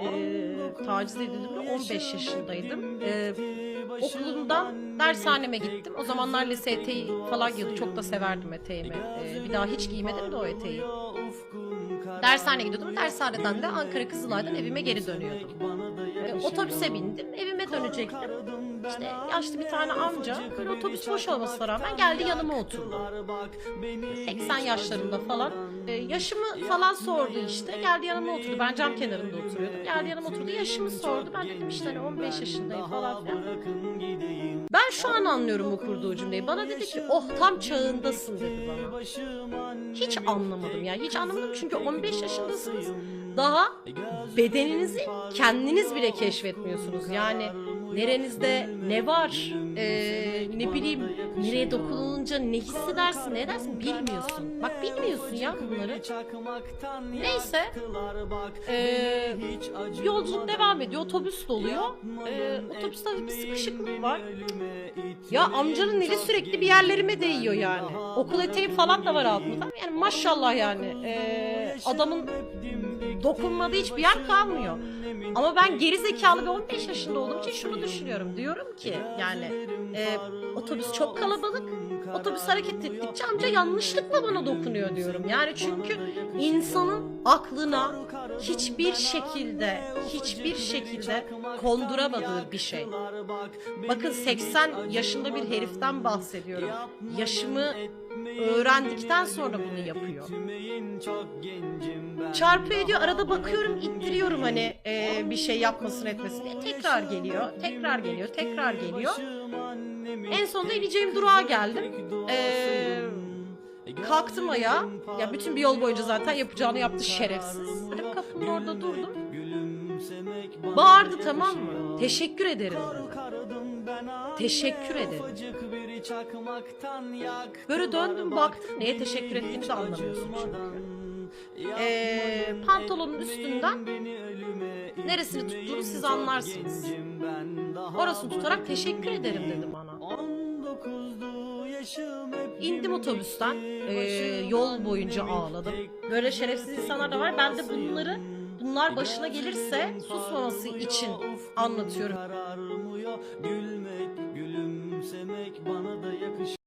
e, taciz edildiğimde 15 yaşındaydım. E, okulumdan dershaneme gittim. O zamanlar lise falan giyiyordum. Çok da severdim eteğimi. E, bir daha hiç giymedim de o eteği. Dershaneye gidiyordum. Dershaneden de Ankara Kızılay'dan evime geri dönüyordum. E, otobüse bindim. Evime dönecektim. İşte yaşlı bir tane amca otobüs boş olmasına rağmen geldi yanıma oturdu. 80 yaşlarında falan. E, yaşımı falan sordu işte. Geldi yanıma oturdu. Ben cam kenarında oturuyordum. Geldi yanıma oturdu. Yaşımı sordu. Ben dedim işte hani 15 yaşındayım falan filan. Ben şu an anlıyorum o kurduğu cümleyi. Bana dedi ki oh tam çağındasın dedi bana. Hiç anlamadım ya. Hiç anlamadım çünkü 15 yaşındasınız. Daha bedeninizi kendiniz bile keşfetmiyorsunuz. Yani nerenizde ne var, ee, ne bileyim nereye dokunulunca ne hissedersin, ne edersin bilmiyorsun. Bak bilmiyorsun ya bunları. Neyse, ee, yolculuk devam ediyor, otobüs doluyor. Ee, otobüste bir sıkışıklık var. Ya amcanın eli sürekli bir yerlerime değiyor yani. Okul eteği falan da var altında. Yani maşallah yani. Ee, adamın dokunmadığı hiçbir yer kalmıyor. Ama ben geri zekalı ve 15 yaşında olduğum için şunu düşünüyorum. Diyorum ki yani e, otobüs çok kalabalık. Otobüs hareket ettikçe amca yanlışlıkla bana dokunuyor diyorum. Yani çünkü insanın aklına hiçbir şekilde hiçbir şekilde konduramadığı bir şey. Bakın 80 yaşında bir heriften bahsediyorum. Yaşımı öğrendikten sonra bunu yapıyor. Çarpı ediyor arada bakıyorum ittiriyorum hani e, bir şey yapmasın etmesin diye. Tekrar geliyor, tekrar geliyor, tekrar geliyor. En sonunda ineceğim durağa geldim. Ee, kalktım ayağa. Ya bütün bir yol boyunca zaten yapacağını yaptı şerefsiz. Böyle kapının orada durdum. Bağırdı tamam mı? Teşekkür ederim. Teşekkür ederim. Böyle döndüm baktım neye teşekkür ettiğini de anlamıyorsun çünkü. Ee, pantolonun üstünden neresini tuttuğunu siz anlarsınız. Orasını tutarak teşekkür ederim dedi bana. İndim otobüsten. Ee, yol boyunca ağladım. Böyle şerefsiz insanlar da var. Ben de bunları bunlar başına gelirse susmaması için anlatıyorum. Gülmek gülümsemek bana da yakışıyor